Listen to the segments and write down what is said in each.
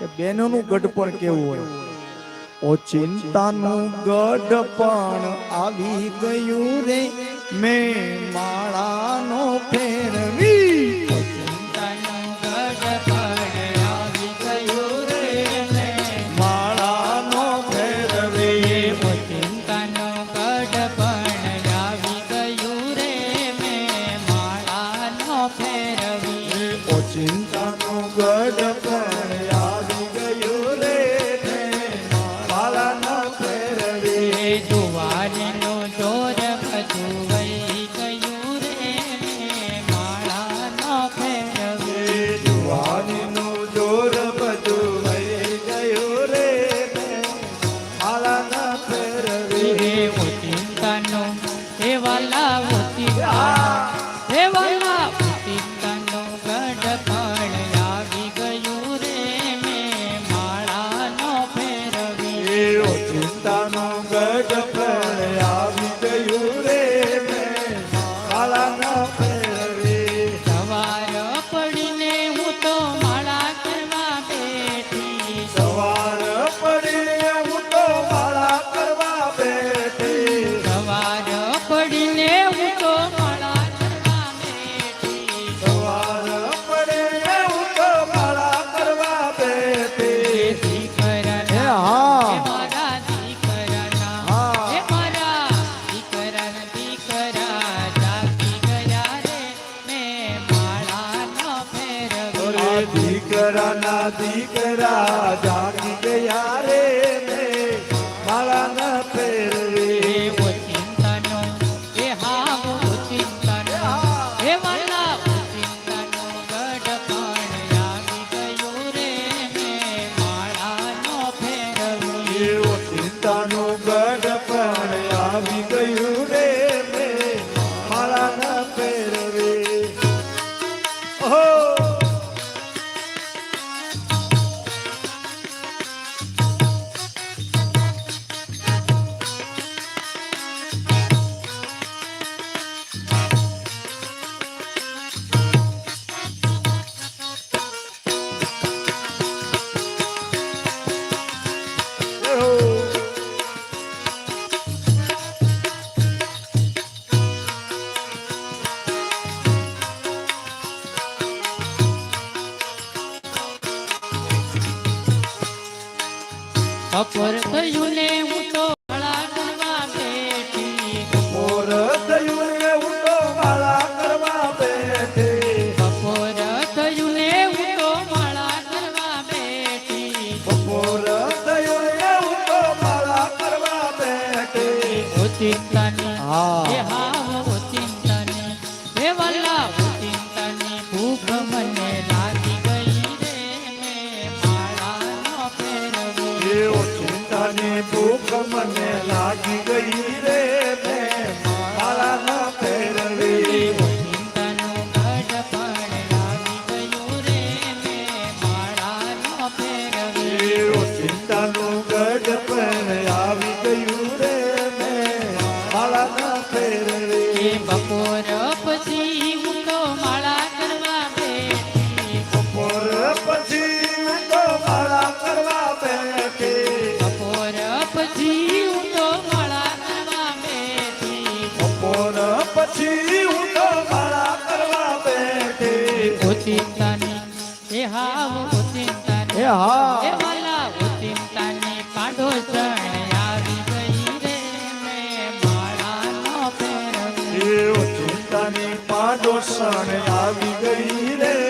કે બહેનોનું ગઢપણ કેવું હોય? ઓ ચિંતાનું ગઢપણ આવી ગયું રે. મેં માળાનો ફેરવી દીકરા ચિંતન શોષણ આવી ગઈ રે.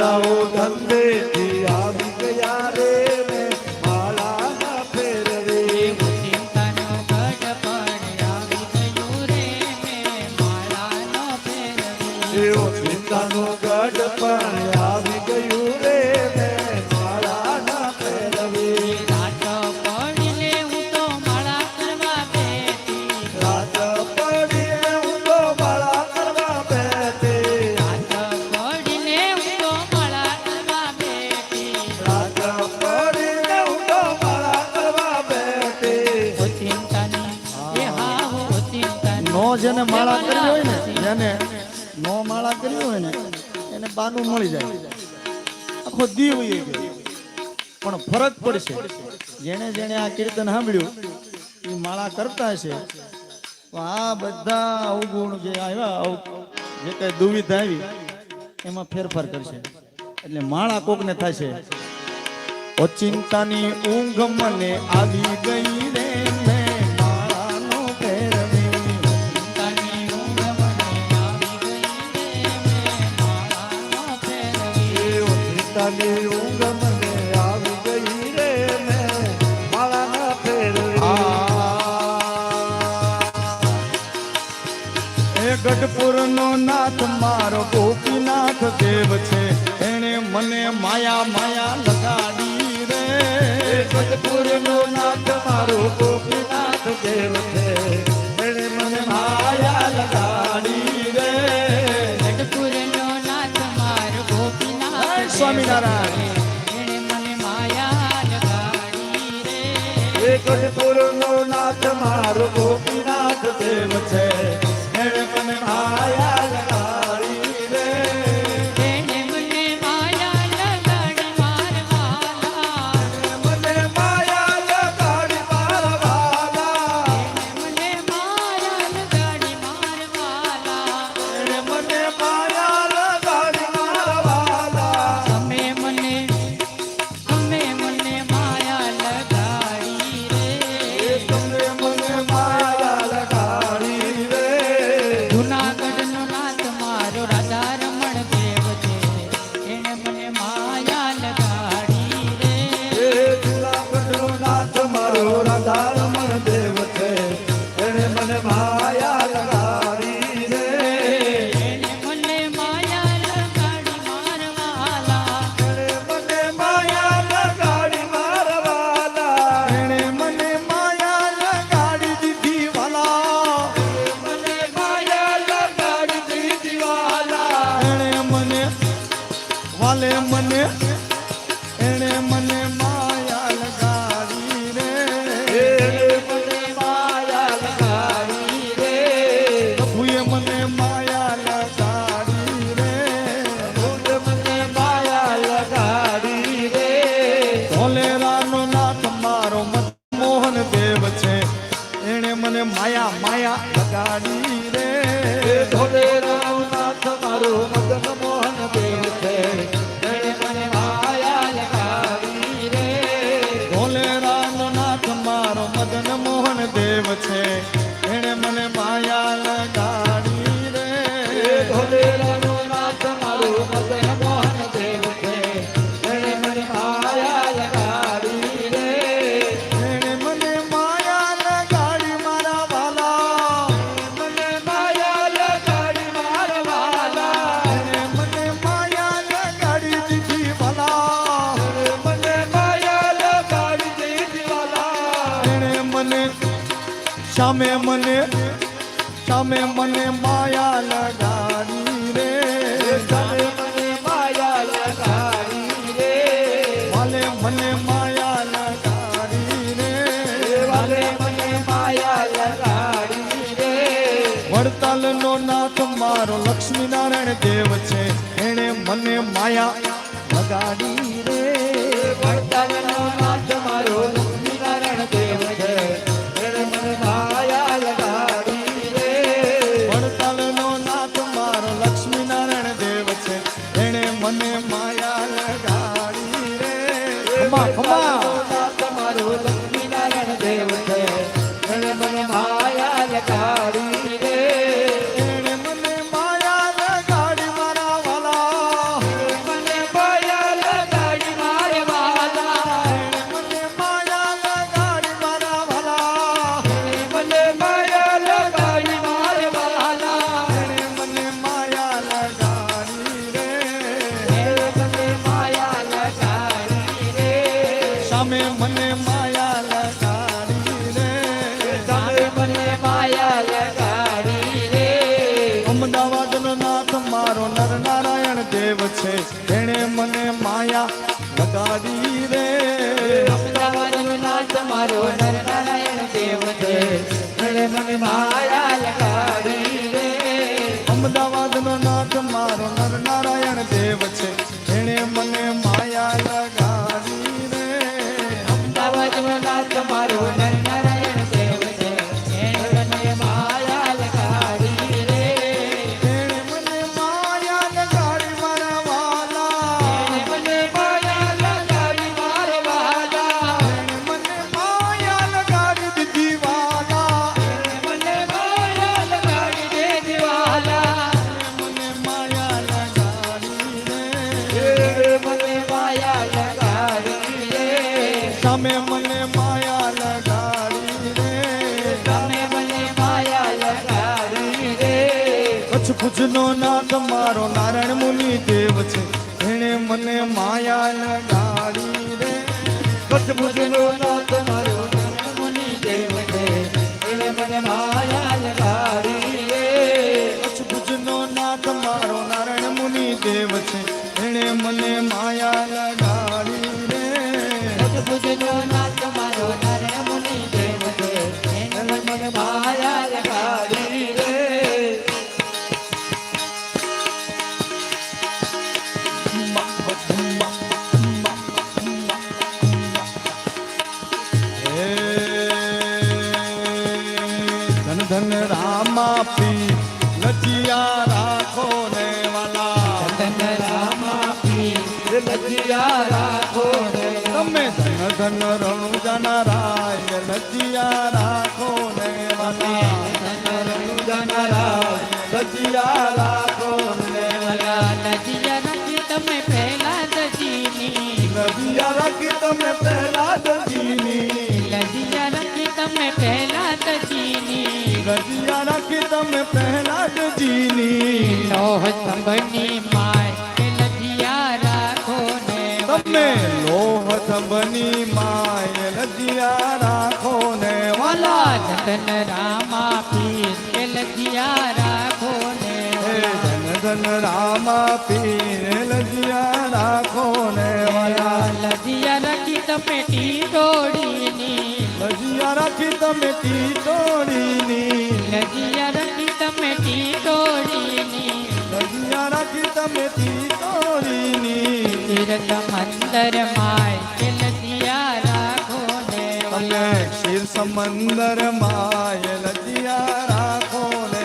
કરાવો ધંધે જેને માળા કરી હોય ને જેને નો માળા કરી હોય ને એને બાનું મળી જાય. આખો દીવ પણ ફરક પડશે. જેણે જેણે આ કીર્તન સાંભળ્યું એ માળા કરતા છે આ બધા અવગુણ જે આવ્યા જે કઈ દુવિધ આવી એમાં ફેરફાર કરશે. એટલે માળા કોક ને થશે ચિંતાની ઊંઘ મને આવી ગઈ રે. જગતપુરનો નાથ મારો ગોપીનાથ દેવ છે. એણે મને માયા માયા લગાડી રે. જગતપુરનો નાથ મારો ગોપીનાથ દેવ છે. એણે મને માયા લગાડી રે. જગતપુરનો નાથ મારો ગોપીનાથ સ્વામિનારાયણ. જગતપુરનો નાથ મારો ગોપીનાથ દેવ છે. छाया સામે મને સામે મને માયા લગાડી રે. સામે માયા લગાડી મને માયા લગાડી રે. વાલે માયા લગાડી નાથ મારો લક્ષ્મીનારાયણ દેવ છે. એણે મને માયા લગાડી ಮಾರೋ ನನ್ನ ભુજનો નાથ મારો નારાયણ મુનિ દેવ છે. એણે મને માયા લગાડી રે. ભુજનો નાથ ધન રામા પી લજિયા રાખો ને વાલા. ધન રામા પી લજિયા રાખો ને તમે ધન ધન રણુજન રાય લજિયા રાખો ને વાલા. ધન રણુજન રાય લજિયા રાખો ને વાલા. લજિયા રાખી તમે પહેલા દજીની લજિયા રાખી તમે પહેલા એકદમ પ્રહલાદ જીની લોહ સંભની માય લજિયા રાખો ને તમે લોહ સંભની માય લજિયા રાખો ને. વાલા જતન રામા પીર કે લજિયા રાખો ને. જન જન તમે ટીટોડીની લજિયા રાખી તમે ટીટોડીની લજિયા રાખી તમે ટીટોડીની લજિયા રાખી તમે ટીટોડીની તીર્થ મંદર માય શિર સમંદર માય લજિયા રાખો ને.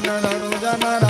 જન રણુ જન